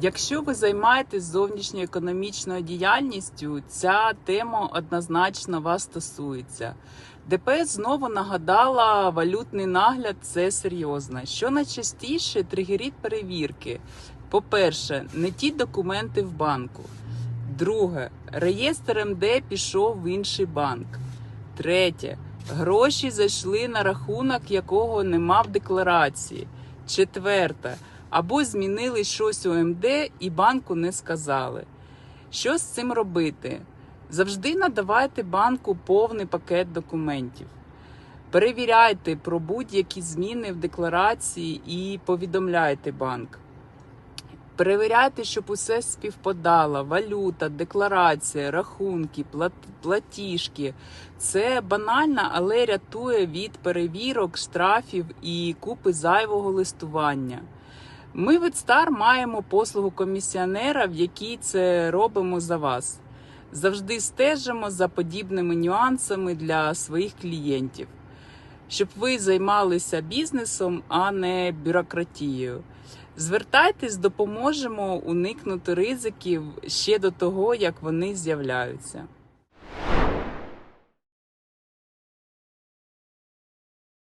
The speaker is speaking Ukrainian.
Якщо ви займаєтесь зовнішньоекономічною діяльністю, ця тема однозначно вас стосується. ДПС знову нагадала валютний нагляд це серйозно. Що найчастіше тригерить перевірки? По-перше, не ті документи в банку. Друге, реєстр МД пішов в інший банк. Третє, гроші зайшли на рахунок, якого нема в декларації. Четверте, або змінили щось у МД і банку не сказали. Що з цим робити? Завжди надавайте банку повний пакет документів. Перевіряйте про будь-які зміни в декларації і повідомляйте банк. Перевіряйте, щоб усе співпадало: валюта, декларація, рахунки, платіжки. Це банально, але рятує від перевірок, штрафів і купи зайвого листування. Ми від Стар маємо послугу комісіонера, в якій це робимо за вас. Завжди стежимо за подібними нюансами для своїх клієнтів, щоб ви займалися бізнесом, а не бюрократією. Звертайтесь, допоможемо уникнути ризиків ще до того, як вони з'являються.